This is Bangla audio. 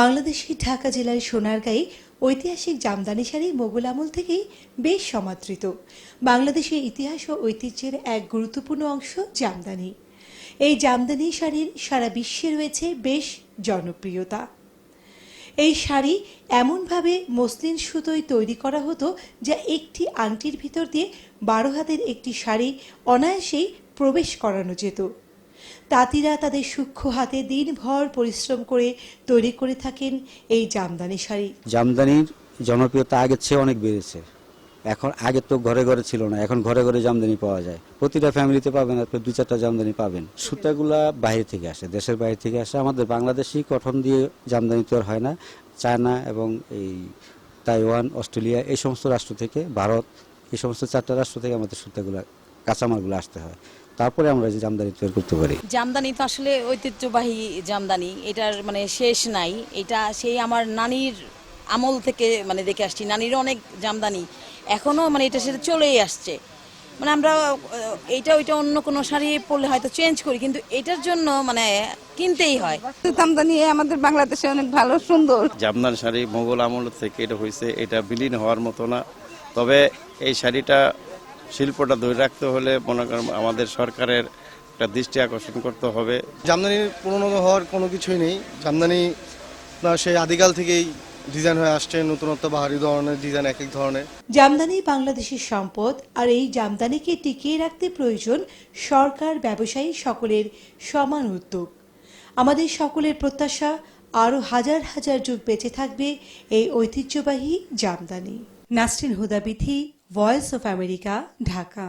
বাংলাদেশের ঢাকা জেলার সোনারগাঁয়ে ঐতিহাসিক জামদানি শাড়ি মোগল আমল থেকেই বেশ সমাদৃত। বাংলাদেশের ইতিহাস ও ঐতিহ্যের এক গুরুত্বপূর্ণ অংশ জামদানি। এই জামদানি শাড়ির সারা বিশ্বে রয়েছে বেশ জনপ্রিয়তা। এই শাড়ি এমনভাবে মসলিন সুতোয় তৈরি করা হতো যা একটি আংটির ভিতর দিয়ে বারো হাতের একটি শাড়ি অনায়াসেই প্রবেশ করানো যেত। তাঁতিরা তাদের সূক্ষ্ম হাতে দিনভর পরিশ্রম করে তৈরি করে থাকেন এই জামদানি শাড়ি। জামদানির জনপ্রিয়তা আগের চেয়ে অনেক বেড়েছে। এখন আগে তো ঘরে ঘরে ছিল না, এখন ঘরে ঘরে জামদানি পাওয়া যায়। প্রতিটা ফ্যামিলিতে পাবেন, আপনি দু চারটা জামদানি পাবেন। সুতাগুলা বাইরে থেকে আসে, দেশের বাইরে থেকে আসে। আমাদের বাংলাদেশি কঠন দিয়ে জামদানি তৈরি হয় না। চায়না এবং এই তাইওয়ান, অস্ট্রেলিয়া, এই সমস্ত রাষ্ট্র থেকে, ভারত, এই সমস্ত চারটা রাষ্ট্র থেকে আমাদের সুতাগুলা, কাঁচামালগুলো আসতে হয়। তারপরে আমরা যে জামদানি তৈরি করতে পারি। জামদানি তো আসলে ঐতিহ্যবাহী জামদানি এটার মানে শেষ নাই। এটা সেই আমার নানির আমল থেকে মানে দেখে আসছি নানির অনেক জামদানি। এখনও মানে এটা সেটা চলেই আসছে। মানে আমরা এইটা ওইটা অন্য কোনো শাড়ি পরলে হয়তো চেঞ্জ করি কিন্তু এটার জন্য মানে কিনতেই হয়। জামদানি আমাদের বাংলাদেশে অনেক ভালো সুন্দর। জামদানি শাড়ি মোগল আমল থেকে এটা হয়েছে এটা বিলীন হওয়ার মতো না। তবে এই শাড়িটা শিল্পটা ধরে রাখতে হলে মনে করেন আমাদের সরকারের একটা দৃষ্টি আকর্ষণ করতে হবে। জামদানির পুরনো হওয়ার কোনো কিছুই নেই। জামদানি সেই আদিকাল থেকেই ডিজাইন হয়ে আসছে নতুনত্ব বাহারি ধরনের ডিজাইন এক এক ধরনের। জামদানি বাংলাদেশের সম্পদ আর এই জামদানিকে টিকিয়ে রাখতে প্রয়োজন সরকার ব্যবসায়ী সকলের সমান উদ্যোগ। আমাদের সকলের প্রত্যাশা আরও হাজার হাজার যুগ বেঁচে থাকবে এই ঐতিহ্যবাহী jamdani. Nasrin Hudabithi voice of America Dhaka